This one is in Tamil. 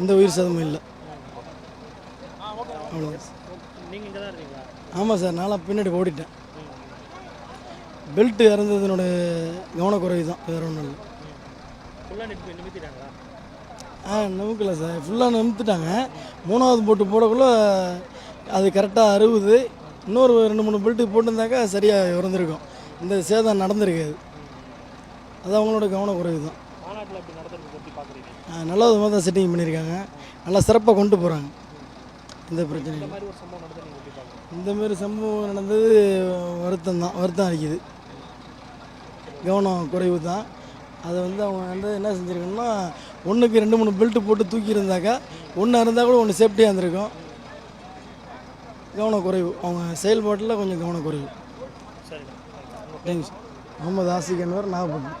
எந்த உயிர் சேதமும் இல்லை. ஆமாம் சார் நான்லாம் பின்னாடி ஓடிட்டேன். பெல்ட் இறந்ததுனோட கவனக்குறைவு தான் வேறு ஒன்றும் இல்லை. ஆ நமக்குல சார். ஃபுல்லாக நிமித்துட்டாங்க மூணாவது போட்டு போடக்குள்ள அது கரெக்டாக அறுபது இன்னொரு ரெண்டு மூணு பெல்ட்டு போட்டிருந்தாக்கா சரியாக இறந்துருக்கும். இந்த சேதம் நடந்திருக்காது. அது அவங்களோட கவனக்குறைவு தான் மாநாட்டில் இப்படி நடத்துறது பற்றி பார்க்குறீங்க. ஆ, நல்ல விதமாக தான் செட்டிங் பண்ணியிருக்காங்க. நல்லா சிறப்பாக கொண்டு போகிறாங்க எந்த பிரச்சனையும் இந்த மாதிரி சம்பவம் நடந்தது வருத்தம் தான் வருத்தம் அளிக்குது. கவனம் குறைவு தான். அதை வந்து அவங்க வந்து என்ன செஞ்சுருக்கணும்னா ஒன்றுக்கு ரெண்டு மூணு பெல்ட்டு போட்டு தூக்கி இருந்தாக்கா ஒன்று இருந்தால் கூட ஒன்று சேஃப்டியாக இருந்திருக்கும். கவனக்குறைவு அவங்க செயல்பாட்டில் கொஞ்சம் கவனக்குறைவு thanks. Mohammed Asik Anwar Nagapattinam.